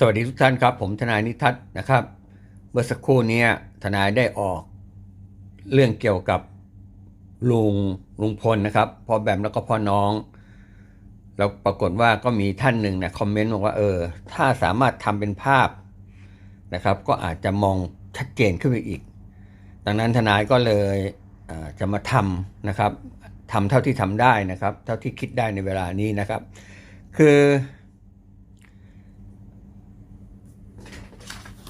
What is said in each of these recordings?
สวัสดีทุกท่านครับ ผมทนายนิทัศน์นะครับ เมื่อสักครู่นี้ทนายได้ออก เรื่องเกี่ยวกับลุงลุงพลนะครับพ่อแบมแล้วก็พ่อน้อง แล้วปรากฏว่าก็มีท่านหนึ่งนะคอมเมนต์บอกว่าเออ ถ้าสามารถทำเป็นภาพนะครับ ก็อาจจะมองชัดเจนขึ้นไปอีก ดังนั้นทนายก็เลยจะมาทำนะครับทำเท่าที่ทำได้นะครับ เท่าที่คิดได้ในเวลานี้นะครับ คือ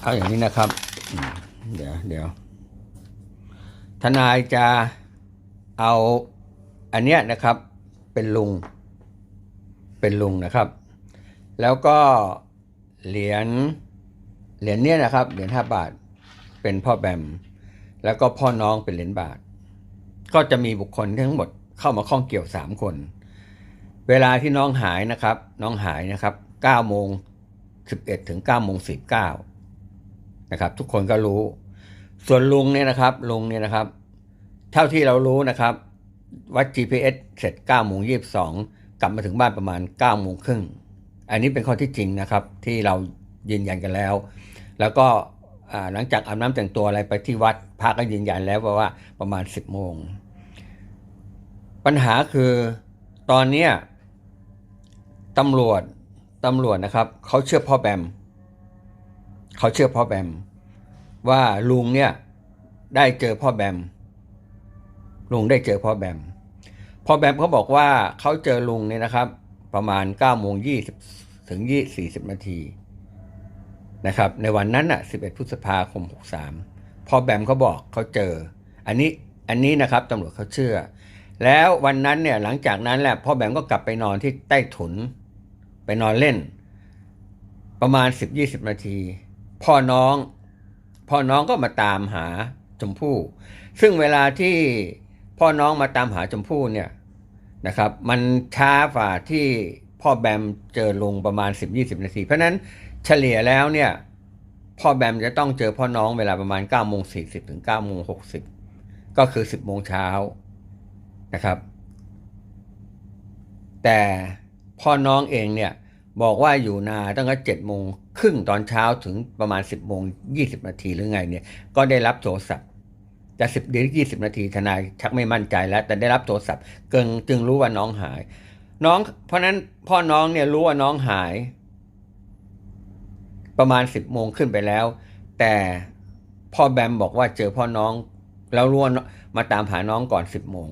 เอาอย่างนี้นะครับ เดี๋ยวเดี๋ยวทนายจะเอาอันเนี้ยนะครับ เป็นลุง เป็นลุงนะครับ แล้วก็เหรียญเหรียญเนี้ยนะครับเหรียญห้าบาทเป็นพ่อแบม แล้วก็พ่อน้องเป็นเหรียญบาท ก็จะมีบุคคลทั้งหมดเข้ามาข้องเกี่ยวสามคน เวลาที่น้องหายนะครับ น้องหายนะครับเก้าโมงสิบเอ็ดถึงเก้าโมงสิบเก้า นะครับ ทุกคนก็รู้ ส่วนลุงเนี่ยนะครับลุงเนี่ยนะครับ เท่าที่เรารู้นะครับ วัด GPS เสร็จ9โมง22 กลับมาถึงบ้านประมาณ9โมงครึ่งอันนี้เป็นข้อที่จริงนะครับที่เรายืนยันกันแล้ว แล้วก็หลังจากอาบน้ำแต่งตัวอะไรไปที่วัดพระก็ยืนยันแล้วว่าประมาณ 10โมง ปัญหาคือตอนเนี้ยตำรวจตำรวจนะครับเขาเชื่อพ่อแบม เขาเชื่อพ่อแบม ว่าลุงเนี่ยได้เจอพ่อแบม ลุงได้เจอพ่อแบม พ่อแบมเขาบอกว่าเขาเจอลุงเนี่ยนะครับ ประมาณ9โมง20ถึง20 40นาทีนะครับ ในวันนั้นน่ะ 11 พฤษภาคม 63 พ่อแบมเขาบอกเขาเจอ อันนี้อันนี้นะครับตำรวจเขาเชื่อ แล้ววันนั้นเนี่ยหลังจากนั้นแหละพ่อแบมก็กลับไปนอนที่ใต้ถุน ไปนอนเล่น ประมาณ 10-20 นาที พ่อน้องพ่อน้องก็มาตามหาชมพู่ ซึ่งเวลาที่พ่อน้องมาตามหาชมพู่เนี่ยนะครับมันช้าฝ่าที่พ่อแบมเจอลุงประมาณ 10-20 นาที เพราะนั้นเฉลี่ยแล้วเนี่ยพ่อแบมจะต้องเจอพ่อน้องเวลาประมาณ9โมง40ถึง9โมง60 ก็คือ 10โมงเช้านะครับ แต่พ่อน้องเองเนี่ย บอกว่าอยู่นาตั้งแต่เจ็ดโมงครึ่งตอนเช้าถึงประมาณสิบโมงยี่สิบนาทีหรือไงเนี่ย ก็ได้รับโทรศัพท์จะสิบหรือยี่สิบนาทีทนายชักไม่มั่นใจแล้ว แต่ได้รับโทรศัพท์เกิงจึงรู้ว่าน้องหาย น้อง เพราะนั้นพ่อน้องเนี่ยรู้ว่าน้องหาย ประมาณสิบโมงขึ้นไปแล้ว แต่พ่อแบมบอกว่าเจอพ่อน้อง แล้วรู้ว่ามาตามหาน้องก่อนสิบโมง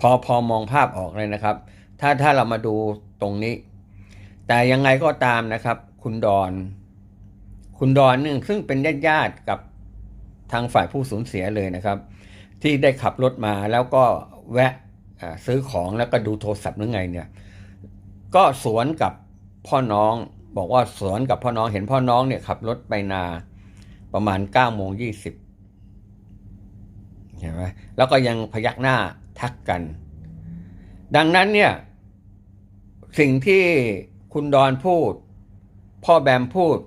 พอพอมองภาพออกเลยนะครับ ถ้าถ้าเรามาดูตรงนี้ แต่ยังไงก็ตามนะครับ คุณดอน คุณดอนหนึ่งซึ่งเป็นญาติญาติกับทางฝ่ายผู้สูญเสียเลยนะครับ ที่ได้ขับรถมาแล้วก็แวะซื้อของแล้วก็ดูโทรศัพท์หรือไงเนี่ย ก็สวนกับพ่อน้องบอกว่าสวนกับพ่อน้องเห็นพ่อน้องเนี่ยขับรถไปนาประมาณ9ก้าโมงยี่สิบเห็นไหมแล้วก็ยังพยักหน้า ทักกัน ดังนั้นเนี่ยสิ่งที่คุณดอนพูด พ่อแบมพูด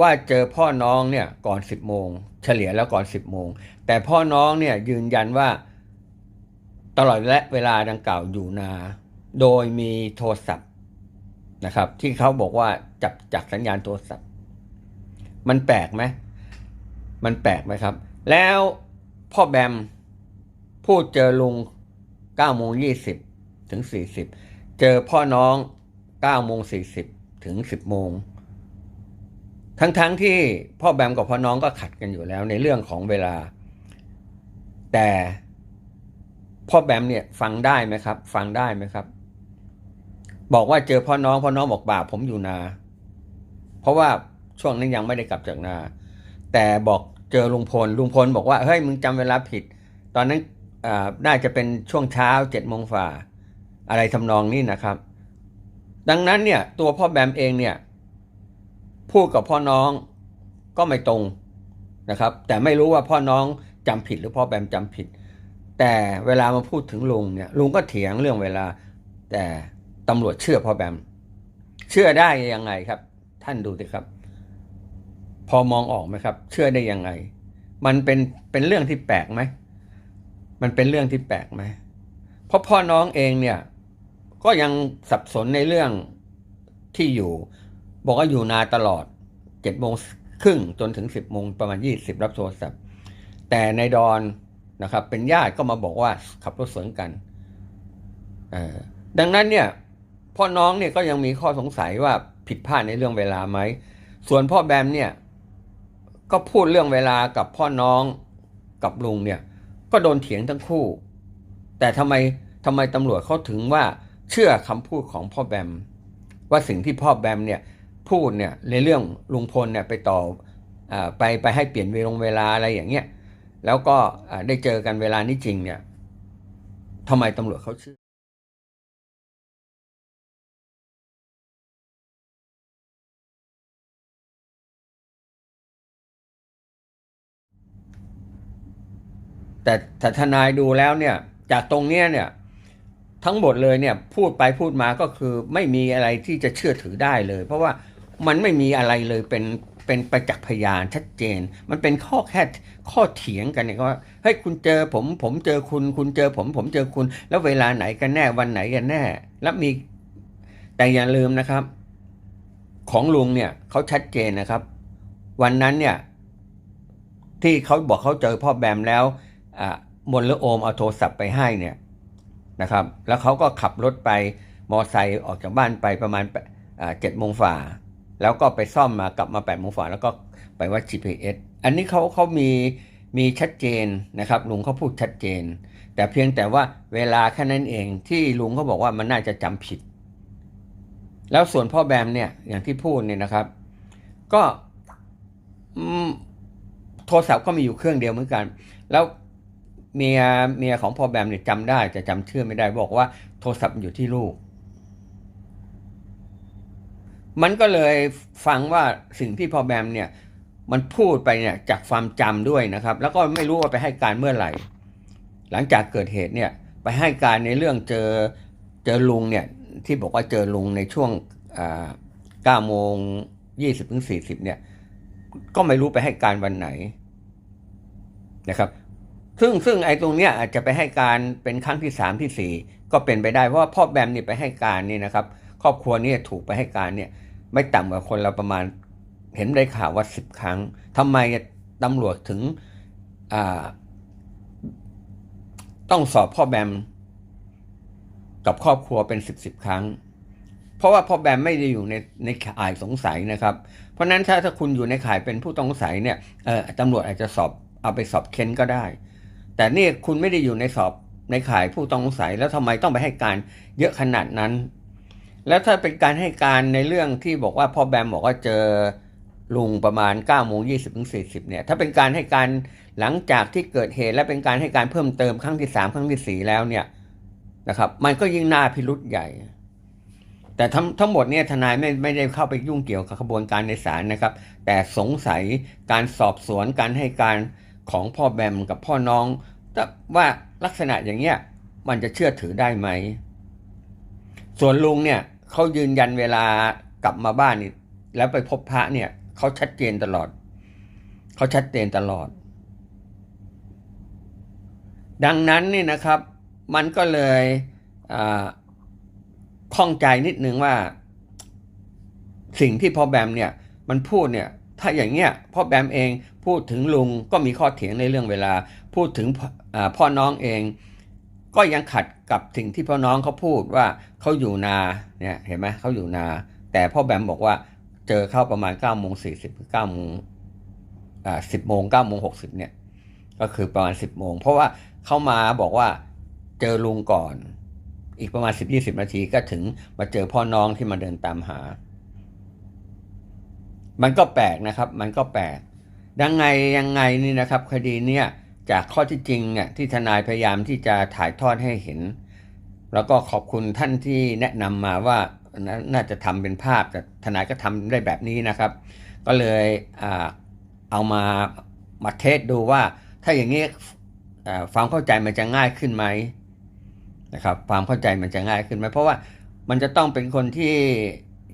ว่าเจอพ่อน้องเนี่ยก่อนสิบโมงเฉลี่ยแล้วก่อนสิบโมงแต่พ่อน้องเนี่ยยืนยันว่าตลอดและเวลาดังกล่าวอยู่นา โดยมีโทรศัพท์นะครับ ที่เขาบอกว่าจับจากสัญญาณโทรศัพท์ มันแปลกไหมมันแปลกไหมครับ แล้วพ่อแบมพูดเจอลุง 9โมง20 ถึง 40 เจอพ่อน้อง 9 โมง 40 ถึง 10 โมง ทั้งๆทที่พ่อแบมกับพ่อน้องก็ขัดกันอยู่แล้วในเรื่องของเวลา แต่พ่อแบมเนี่ยฟังได้ไหมครับ ฟังได้ไหมครับ บอกว่าเจอพ่อน้องพ่อน้องบอกบ่าผมอยู่นา เพราะว่าช่วงนั้นยังไม่ได้กลับจากนา แต่บอกเจอลุงพลลุงพลบอกว่าเฮ้ยมึงจำเวลาผิด ตอนนั้น น่าจะเป็นช่วงเช้าเจ็ดโมงฝ่า อะไรทำนองนี้นะครับ ดังนั้นเนี่ยตัวพ่อแบมเองเนี่ยพูดกับพ่อน้องก็ไม่ตรงนะครับ แต่ไม่รู้ว่าพ่อน้องจำผิดหรือพ่อแบมจำผิด แต่เวลามาพูดถึงลุงเนี่ยลุงก็เถียงเรื่องเวลา แต่ตำรวจเชื่อพ่อแบม เชื่อได้ยังไงครับ ท่านดูสิครับ พอมองออกไหมครับ เชื่อได้ยังไง มันเป็นเป็นเรื่องที่แปลกไหม มันเป็นเรื่องที่แปลกไหมเพราะพ่อน้องเองเนี่ย ก็ยังสับสนในเรื่องที่อยู่ บอกว่าอยู่นานตลอดเจ็ดโมงครึ่งจนถึงสิบโมงประมาณยี่สิบรับโทรศัพท์ แต่ในดอนนะครับ เป็นญาติก็มาบอกว่าขับรถสวนกันเออดังนั้นเนี่ยพ่อน้องเนี่ยก็ยังมีข้อสงสัยว่าผิดพลาดในเรื่องเวลาไหม ส่วนพ่อแบมเนี่ย ก็พูดเรื่องเวลากับพ่อน้องกับลุงเนี่ย ก็โดนเถียงทั้งคู่ แต่ทำไมทำไมตำรวจเขาถึงว่าเชื่อคำพูดของพ่อแบม ว่าสิ่งที่พ่อแบมเนี่ยพูดเนี่ยในเรื่องลุงพลเนี่ยไปต่ออาไปไปให้เปลี่ยนเวลงเวลาอะไรอย่างเงี้ยแล้วก็ได้เจอกันเวลานี้จริงเนี่ยทำไมตำรวจเขาเชื่อ แต่แต่ทนายดูแล้วเนี่ยจากตรงเนี้ยเนี่ยทั้งหมดเลยเนี่ยพูดไปพูดมาก็คือไม่มีอะไรที่จะเชื่อถือได้เลย เพราะว่ามันไม่มีอะไรเลยเป็นเป็นประจักษ์พยานชัดเจน มันเป็นข้อแค่ข้อเถียงกันเนี่ยว่าเฮ้ยคุณเจอผมผมเจอคุณ คุณเจอผม ผมเจอคุณ แล้วเวลาไหนกันแน่วันไหนกันแน่ แล้วมีแต่อย่าลืมนะครับ ของลุงเนี่ยเขาชัดเจนนะครับ วันนั้นเนี่ยที่เขาบอกเขาเจอพ่อแบมแล้ว มนหรือโอมเอาโทรศัพท์ไปให้เนี่ยนะครับ แล้วเขาก็ขับรถไปมอไซค์ออกจากบ้านไปประมาณเจ็ดโมงฝ่า แล้วก็ไปซ่อมมากลับมาแปดโมงฝ่าแล้วก็ไปวัด GPS อันนี้เขาเขามีมีชัดเจนนะครับ ลุงเขาพูดชัดเจน แต่เพียงแต่ว่าเวลาแค่นั้นเองที่ลุงเขาบอกว่ามันน่าจะจำผิด แล้วส่วนพ่อแบมเนี่ยอย่างที่พูดเนี่ยนะครับ ก็โทรศัพท์ก็มีอยู่เครื่องเดียวเหมือนกัน แล้ว เมียเมียของพ่อแบมเนี่ยจำได้แต่จำชื่อไม่ได้บอกว่าโทรศัพท์อยู่ที่ลูก มันก็เลยฟังว่าสิ่งที่พ่อแบมเนี่ย มันพูดไปเนี่ยจากความจำด้วยนะครับ แล้วก็ไม่รู้ว่าไปให้การเมื่อไหร่ หลังจากเกิดเหตุเนี่ย ไปให้การในเรื่องเจอเจอลุงเนี่ย ที่บอกว่าเจอลุงในช่วงเก้าโมงยี่สิบถึงสี่สิบเนี่ย ก็ไม่รู้ไปให้การวันไหนนะครับ ซึ่งซึ่งไอ้ตรงเนี้ยอาจจะไปให้การเป็นครั้งที่สามที่สี่ก็เป็นไปได้เพราะว่าพ่อแบมเนี่ยไปให้การนี่นะครับ ครอบครัวนี่ถูกไปให้การเนี่ย ไม่ต่ำกว่าคนเราประมาณเห็นได้ข่าวว่าสิบครั้งทำไมตำรวจถึงต้องสอบพ่อแบมกับครอบครัวเป็นสิบสิบครั้ง เพราะว่าพ่อแบมไม่ได้อยู่ในในข่ายสงสัยนะครับ เพราะนั้นถ้าถ้าคุณอยู่ในข่ายเป็นผู้ต้องสงสัยเนี่ยตำรวจอาจจะสอบเอาไปสอบเค้นก็ได้ แต่นี่คุณไม่ได้อยู่ในสอบในข่ายผู้ต้องสงสัยแล้วทำไมต้องไปให้การเยอะขนาดนั้น แล้วถ้าเป็นการให้การในเรื่องที่บอกว่าพ่อแบมบอกว่าเจอลุงประมาณ9ก้าโมงยี่สิบถึงสี่สิบเนี่ยถ้าเป็นการให้การหลังจากที่เกิดเหตุและเป็นการให้การเพิ่มเติมครั้งที่สามครั้งที่สี่แล้วเนี่ยนะครับ มันก็ยิ่งน่าพิรุษใหญ่ แต่ทั้งทั้งหมดเนี่ยทนายไม่ไม่ได้เข้าไปยุ่งเกี่ยวกับกระบวนการในศาลนะครับ แต่สงสัยการสอบสวนการให้การ ของพ่อแบมกับพ่อน้องว่าลักษณะอย่างเงี้ยมันจะเชื่อถือได้ไหม ส่วนลุงเนี่ยเขายืนยันเวลากลับมาบ้านนี่แล้วไปพบพระเนี่ยเขาชัดเจนตลอดเขาชัดเจนตลอด ดังนั้นนี่นะครับ มันก็เลยข้องใจนิดนึงว่า สิ่งที่พ่อแบมเนี่ย มันพูดเนี่ย ถ้าอย่างเงี้ยพ่อแบมเองพูดถึงลุงก็มีข้อเถียงในเรื่องเวลา พูดถึงพ่อน้องเอง ก็ยังขัดกับสิ่งที่พ่อน้องเขาพูดว่าเขาอยู่นาเนี่ยเห็นไหมเขาอยู่นา แต่พ่อแบมบอกว่าเจอเข้าประมาณ9ก้าโมงสี่สิบเก้าโมงอ่าสิบโมงเก้าโมงหกสิบเนี่ยก็คือประมาณสิบโมงเพราะว่าเขามาบอกว่าเจอลุงก่อน อีกประมาณสิบยี่สิบนาทีก็ถึงมาเจอพ่อน้องที่มาเดินตามหา มันก็แปลกนะครับ มันก็แปลกยังไงยังไงนี่นะครับ คดีเนี้ยจากข้อที่จริงเนี่ยที่ทนายพยายามที่จะถ่ายทอดให้เห็น แล้วก็ขอบคุณท่านที่แนะนำมาว่าน่าจะทำเป็นภาพแต่ทนายก็ทำได้แบบนี้นะครับ ก็เลยเอามามาเทสดูว่า ถ้าอย่างนี้ความเข้าใจมันจะง่ายขึ้นไหมนะครับ ความเข้าใจมันจะง่ายขึ้นไหมเพราะว่ามันจะต้องเป็นคนที่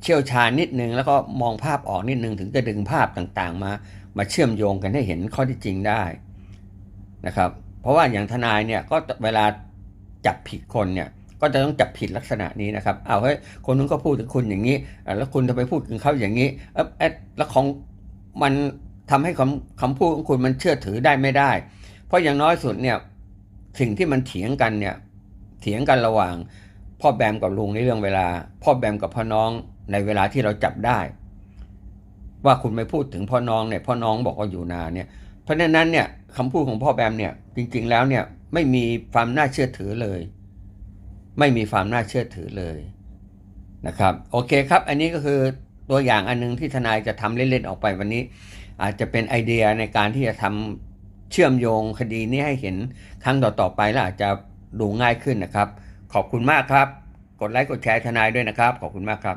เชี่ยวชาญนิดนึงแล้วก็มองภาพออกนิดนึงถึงจะดึงภาพต่างๆ มามาเชื่อมโยงกันให้เห็นข้อที่จริงได้นะครับ เพราะว่าอย่างทนายเนี่ยก็เวลาจับผิดคนเนี่ยก็จะต้องจับผิดลักษณะนี้นะครับ เอาวเฮ้ย คนนู้นก็พูดถึงคุณอย่างนี้ แล้วคุณจะไปพูดถึงเขาอย่างนี้ เอ๊ะเอ๊ะแล้วของมันทำให้คำคำพูดของคุณมันเชื่อถือได้ไม่ได้ เพราะอย่างน้อยสุดเนี่ย สิ่งที่มันเถียงกันเนี่ย เถียงกันระหว่าง พ่อแบมกับลุงในเรื่องเวลา พ่อแบมกับพ่อน้องในเวลาที่เราจับได้ ว่าคุณไม่พูดถึงพ่อน้องเนี่ยพ่อน้องบอกว่าอยู่นานเนี่ย เพราะฉะนั้นเนี่ยคำพูดของพ่อแบมเนี่ยจริงๆแล้วเนี่ยไม่มีความน่าเชื่อถือเลย ไม่มีความน่าเชื่อถือเลยนะครับโอเคครับ อันนี้ก็คือตัวอย่างอันหนึงที่ทนายจะทำเล่นๆออกไปวันนี้ อาจจะเป็นไอเดียในการที่จะทำเชื่อมโยงคดีนี้ให้เห็นครั้งต่อๆไปแล้วอาจจะดูง่ายขึ้นนะครับ ขอบคุณมากครับ กดไลค์กดแชร์ทนายด้วยนะครับ ขอบคุณมากครับ